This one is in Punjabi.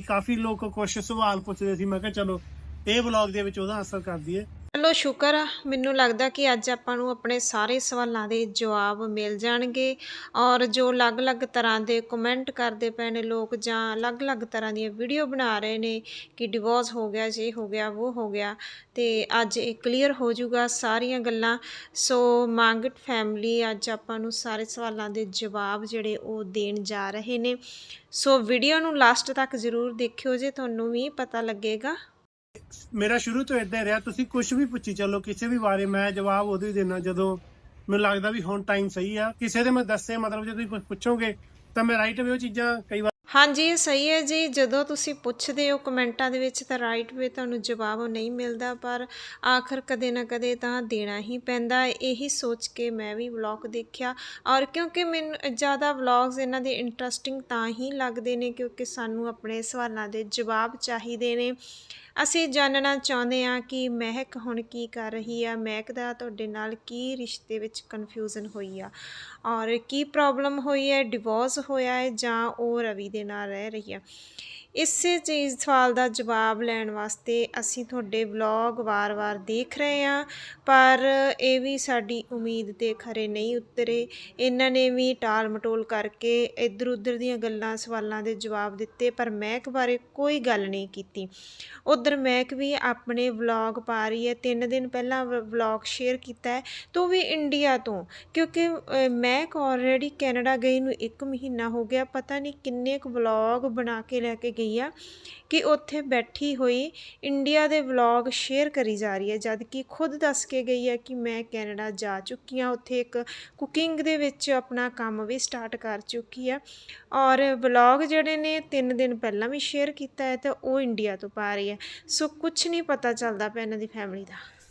ਕਾਫੀ ਲੋਕ ਕੁਝ ਸਵਾਲ ਪੁੱਛਦੇ ਸੀ, ਮੈਂ ਕਿਹਾ ਚਲੋ, ਇਹ ਵਲੌਗ ਦੇ ਵਿੱਚ ਉਹਦਾ ਅਸਰ ਕਰ ਦਈਏ ਚਲੋ ਸ਼ੁਕਰ ਆ, ਮੈਨੂੰ ਲੱਗਦਾ ਕਿ ਅੱਜ ਆਪਾਂ ਨੂੰ ਆਪਣੇ ਸਾਰੇ ਸਵਾਲਾਂ ਦੇ ਜਵਾਬ ਮਿਲ ਜਾਣਗੇ ਔਰ ਜੋ ਅਲੱਗ-ਅਲੱਗ ਤਰ੍ਹਾਂ ਦੇ ਕਮੈਂਟ ਕਰਦੇ ਪਏ ਨੇ ਲੋਕ ਜਾਂ ਅਲੱਗ-ਅਲੱਗ ਤਰ੍ਹਾਂ ਦੀਆਂ ਵੀਡੀਓ ਬਣਾ ਰਹੇ ਨੇ ਕਿ ਡਿਵੋਰਸ ਹੋ ਗਿਆ, ਜੇ ਹੋ ਗਿਆ ਉਹ ਹੋ ਗਿਆ, ਤੇ ਅੱਜ ਇਹ ਕਲੀਅਰ ਹੋ ਜਾਊਗਾ ਸਾਰੀਆਂ ਗੱਲਾਂ। ਸੋ ਮੰਗਟ ਫੈਮਿਲੀ ਅੱਜ ਆਪਾਂ ਨੂੰ ਸਾਰੇ ਸਵਾਲਾਂ ਦੇ ਜਵਾਬ ਜਿਹੜੇ ਉਹ ਦੇਣ ਜਾ ਰਹੇ ਨੇ। ਸੋ ਵੀਡੀਓ ਨੂੰ ਲਾਸਟ ਤੱਕ ਜ਼ਰੂਰ ਦੇਖਿਓ ਜੇ ਤੁਹਾਨੂੰ ਵੀ ਪਤਾ ਲੱਗੇਗਾ। ਮੇਰਾ ਸ਼ੁਰੂ ਤੋਂ ਇਦਾਂ ਰਿਹਾ, ਤੁਸੀਂ ਕੁਝ ਵੀ ਪੁੱਛੀ ਚੱਲੋ, ਕਿਸੇ ਵੀ ਬਾਰੇ ਮੈਂ ਜਵਾਬ ਉਦੋਂ ਹੀ ਦੇਣਾ ਜਦੋਂ ਮੈਨੂੰ ਲੱਗਦਾ ਵੀ ਹੁਣ ਟਾਈਮ ਸਹੀ ਆ। ਕਿਸੇ ਦੇ ਮੈਂ ਦੱਸੇ ਮਤਲਬ ਜੇ ਤੁਸੀਂ ਕੁਝ ਪੁੱਛੋਗੇ, ਤਾਂ ਮੈਂ ਰਾਈਟ ਵੇ ਉਹ ਚੀਜ਼ਾਂ ਕਈ ਵਾਰ ਹਾਂਜੀ, ਇਹ ਸਹੀ ਹੈ ਜੀ। ਜਦੋਂ ਤੁਸੀਂ ਪੁੱਛਦੇ ਹੋ ਕਮੈਂਟਾਂ ਦੇ ਵਿੱਚ, ਤਾਂ ਰਾਈਟ ਵੇ ਤੁਹਾਨੂੰ ਜਵਾਬ ਨਹੀਂ ਮਿਲਦਾ, ਪਰ ਆਖਰ ਕਦੇ ਨਾ ਕਦੇ ਤਾਂ ਦੇਣਾ ਹੀ ਪੈਂਦਾ। ਇਹੀ ਸੋਚ ਕੇ ਮੈਂ ਵੀ ਵਲੌਗ ਦੇਖਿਆ। ਔਰ ਕਿਉਂਕਿ ਮੈਨੂੰ ਜ਼ਿਆਦਾ ਵਲੌਗਸ ਇਹਨਾਂ ਦੇ ਇੰਟਰਸਟਿੰਗ ਤਾਂ ਹੀ ਲੱਗਦੇ ਨੇ, ਕਿਉਂਕਿ ਸਾਨੂੰ ਆਪਣੇ ਸਵਾਲਾਂ ਦੇ ਜਵਾਬ ਚਾਹੀਦੇ ਨੇ। ਅਸੀਂ ਜਾਣਨਾ ਚਾਹੁੰਦੇ ਹਾਂ ਕਿ ਮਹਿਕ ਹੁਣ ਕੀ ਕਰ ਰਹੀ ਆ, ਮਹਿਕ ਦਾ ਤੁਹਾਡੇ ਨਾਲ ਕੀ ਰਿਸ਼ਤੇ ਵਿੱਚ ਕਨਫਿਊਜ਼ਨ ਹੋਈ ਆ ਔਰ ਕੀ ਪ੍ਰੋਬਲਮ ਹੋਈ ਹੈ ਡਿਵੋਰਸ ਹੋਇਆ ਹੈ ਜਾਂ ਉਹ ਰਵੀ ਦੇ ਨਾਲ ਰਹਿ ਰਹੀ ਆ। ਇਸੇ ਚੀਜ਼ ਸਵਾਲ ਦਾ ਜਵਾਬ ਲੈਣ ਵਾਸਤੇ ਅਸੀਂ ਤੁਹਾਡੇ ਵਲੌਗ ਵਾਰ-ਵਾਰ ਦੇਖ ਰਹੇ ਹਾਂ, ਪਰ ਇਹ ਵੀ ਸਾਡੀ ਉਮੀਦ ਤੇ ਖਰੇ ਨਹੀਂ ਉਤਰੇ। ਇਹਨਾਂ ਨੇ ਵੀ ਟਾਲ ਮਟੋਲ ਕਰਕੇ ਇੱਧਰ ਉੱਧਰ ਦੀਆਂ ਗੱਲਾਂ, ਸਵਾਲਾਂ ਦੇ ਜਵਾਬ ਦਿੱਤੇ, ਪਰ ਮਹਿਕ ਬਾਰੇ ਕੋਈ ਗੱਲ ਨਹੀਂ ਕੀਤੀ। ਉਧਰ ਮਹਿਕ ਵੀ ਆਪਣੇ ਵਲੌਗ ਪਾ ਰਹੀ ਹੈ। ਤਿੰਨ ਦਿਨ ਪਹਿਲਾਂ ਵਲੌਗ ਸ਼ੇਅਰ ਕੀਤਾ ਹੈ। ਤੋਂ ਵੀ ਇੰਡੀਆ ਤੋਂ, ਕਿਉਂਕਿ ਮਹਿਕ ਆਲਰੇਡੀ ਕੈਨੇਡਾ ਗਈ ਨੂੰ 1 ਮਹੀਨਾ ਹੋ ਗਿਆ। ਪਤਾ ਨਹੀਂ ਕਿੰਨੇ ਕੁ ਵਲੌਗ ਬਣਾ ਕੇ ਲੈ ਕੇ ਗਈ ਆ ਕਿ ਉੱਥੇ ਬੈਠੀ ਹੋਈ ਇੰਡੀਆ ਦੇ ਵਲੌਗ ਸ਼ੇਅਰ ਕਰੀ ਜਾ ਰਹੀ ਹੈ, ਜਦ ਕਿ ਖੁਦ ਦੱਸ ਕੇ ਗਈ ਹੈ ਕਿ ਮੈਂ ਕੈਨੇਡਾ ਜਾ ਚੁੱਕੀ ਹਾਂ। ਉੱਥੇ ਇੱਕ ਕੁਕਿੰਗ ਦੇ ਵਿੱਚ ਆਪਣਾ ਕੰਮ ਵੀ ਸਟਾਰਟ ਕਰ ਚੁੱਕੀ ਆ ਔਰ ਵਲੌਗ ਜਿਹੜੇ ਨੇ 3 ਦਿਨ ਪਹਿਲਾਂ ਵੀ ਸ਼ੇਅਰ ਕੀਤਾ ਹੈ ਤੇ ਉਹ ਇੰਡੀਆ ਤੋਂ ਪਾ ਰਹੀ ਹੈ। ਸੋ ਕੁਝ ਨਹੀਂ ਪਤਾ ਚੱਲਦਾ ਪਿਆ ਇਹਨਾਂ ਦੀ ਫੈਮਿਲੀ ਦਾ।